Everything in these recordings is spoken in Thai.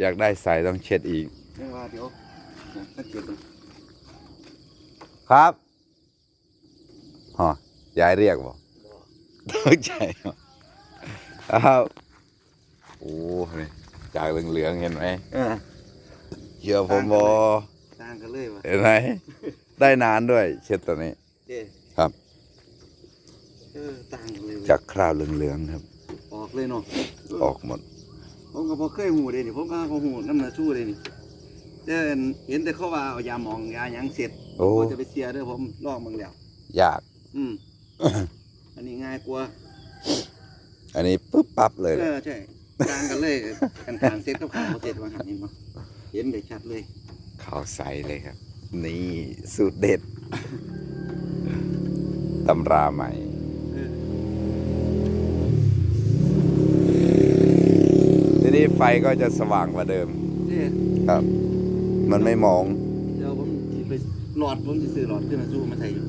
อยากได้ใส่ต้องเช็ดอีกไม่ว่าเดี๋ยวนะสังเกตดูครับฮะยายเรียกบอกตั้งใจบ่อ้าวโอ้นี่จากเหลืองๆเห็นไหมเออเชื่อผมบอต่างกันเลยวะเห็นไหมได้นานด้วย เช็ดตัวนี้เจ๊ครับเออต่างกันเลยเว้ยจากคราวเหลืองๆครับ ออกเลยเนาะ ออกหมด ผมก็พอเคยหูเลยนี่ผมก็พอหูน้ำหนาชูเลยนี่แต่เห็นแต่เขาว่าเอายาหมองยาหยังเสร็จโอ้ ผมจะไปเสียเด้อผมลองมึงแล้วยาก อืม อันนี้ง่ายกว่าอันนี้ปุ๊บปั๊บเลยเออใช่ต่างกันเลยกันทางเสร็จกับขางบ่เสร็จว่าหันนี่มั้เห็นได้ชัดเลยข้าวใสเลยครับ นี่สูตรเด็ดตำราใหม่ เออ ที นี้ไฟก็จะสว่างกว่าเดิมเจ๊ครับ มันไม่มอง เดี๋ยวผมสิไปหลอดผมจะซื้อหลอดขึ้นมาสู้มาใส่อยู่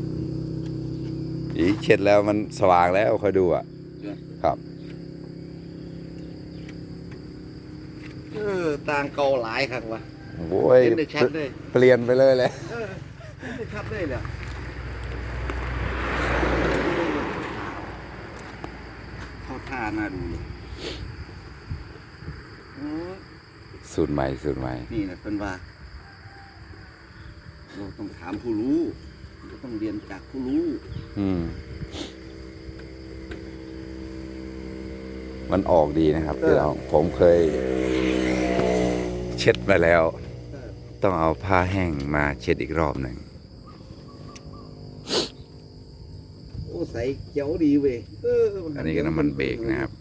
อีเช็ดแล้วมันสว่างแล้วคอยดูอะ เดี๋ยวครับ เออต่างเก่าหลายครับวะโว้ยเห็นได้ชัดเลยเปลี่ยนไปเลยแหละ เออเห็นได้ชัดเลยเลยเข้าท่าน่าดูเลยโอ้ย สูตรใหม่สูตรใหม่ นี่นะเป็นว่าเราต้องถามผู้รู้เราต้องเรียนจากผู้รู้ อืม มันออกดีนะครับพี่น้องผมเคย เช็ดมาแล้วเออต้องเอาผ้าแห้งมาเช็ดอีกรอบหนึ่งโอ้ใสเจ๋วดีเว้ยเอออันนี้ก็น้ำมันเบรกนะครับ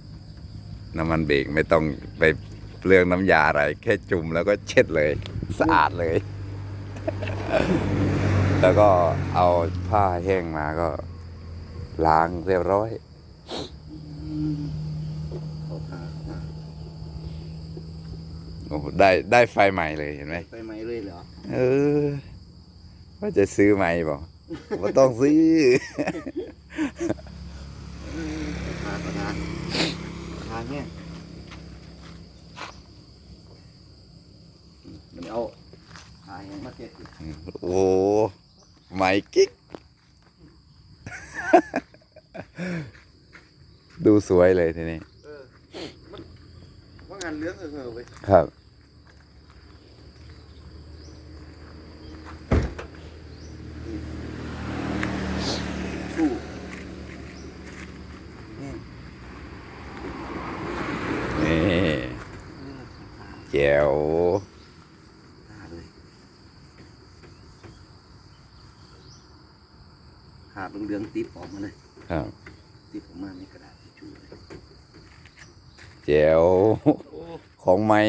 น้ำมันเบรกไม่ต้องไป เปลืองน้ำยาอะไร แค่จุ่มแล้วก็เช็ดเลย สะอาดเลย แล้วก็เอาผ้าแห้งมาก็ ล้างเรียบร้อยอืมเข้าท่าเข้าท่าโอ้โหได้ได้ไฟใหม่เลยเห็นไหมไปไหมเลยเหรอ เออ ว่าจะซื้อใหม่บอกว่าต้องซื้อเออเข้าท่าเข้าท่าทางเนี่ย มันเอาหาแหงมาเก็บอีกโอ้โหใหม่กิ๊ก ดูสวยเลยทีนี้ เออมันว่างานเลื้องเออเออเว้ยครับ สู้นี่นี่เออแจ๋ว หาเลย หาเหลืองๆติดออกมาเลย ครับติดออกมาในกระดาษทิชชู่เลยแจ๋วโอ้ของใหม่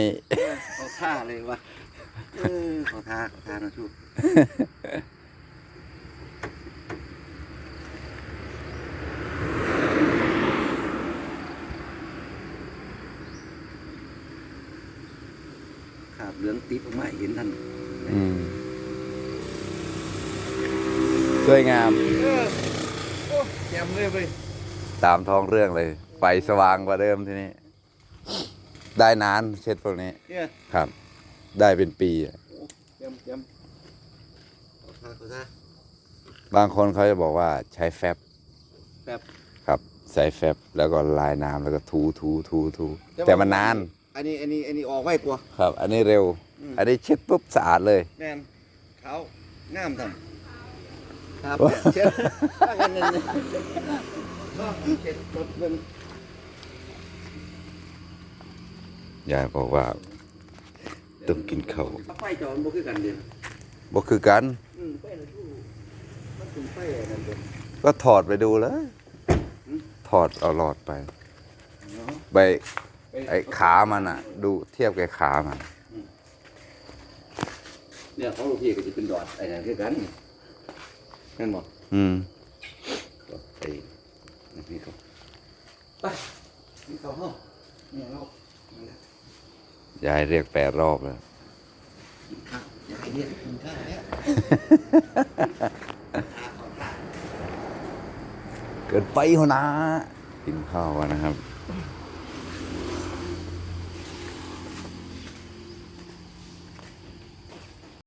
เขาท่าเลยวะเออเขาท่าเขาท่านะชูขาบเหลืองติดออกมาให้เห็นทันอืมสวยงาม เออ โอ้แจ่มเลยเว้ยตามท้องเรื่องเลย ไฟสว่างกว่าเดิมทีนี้ ได้นานเช็ดพวกนี้ เนี่ยครับ ได้เป็นปีอะโอ้แจ่มแจ่มเขาท่าเขาท่า บางคนเขาจะบอกว่าใช้แฟบแบบครับ ใส่แฟบแล้วก็ลายน้ำแล้วก็ทูทูทูทูแต่มันนานอันนี้อันนี้อันนี้ออกไว้กว่าครับ อันนี้เร็ว อืม อันนี้เช็ดปุ๊บสะอาดเลย แมนเขางามทำ ครับเช็ดว่ากันนั่นเลยเช็ดรถเบิ่งยายบอกว่าต้องกินข้าวไฟจอมบ่คือกันเด่นบ่คือกันอืมไฟน่ะชูมันเป็นไฟอันนั่นเด่นก็ถอดไปดูเลยอืมถอดเอาหลอดไปเนาะไปไอ้ขามันอะ ดูเทียบกับขามัน เนี่ยของลูกพี่ก็จะเป็นดอดไอ้นั่นคือกัน นั่นบ่อืมดอดไอ้นี่เขาไปนี่เขาเฮาเนี่ยเรานั่นแหละยายเรียกแปดรอบแล้วกินข้าวอย่าให้เรียกกินข้าวแล้วข้าวข้าวเกินไปหัวนะกินข้าวอะนะครับ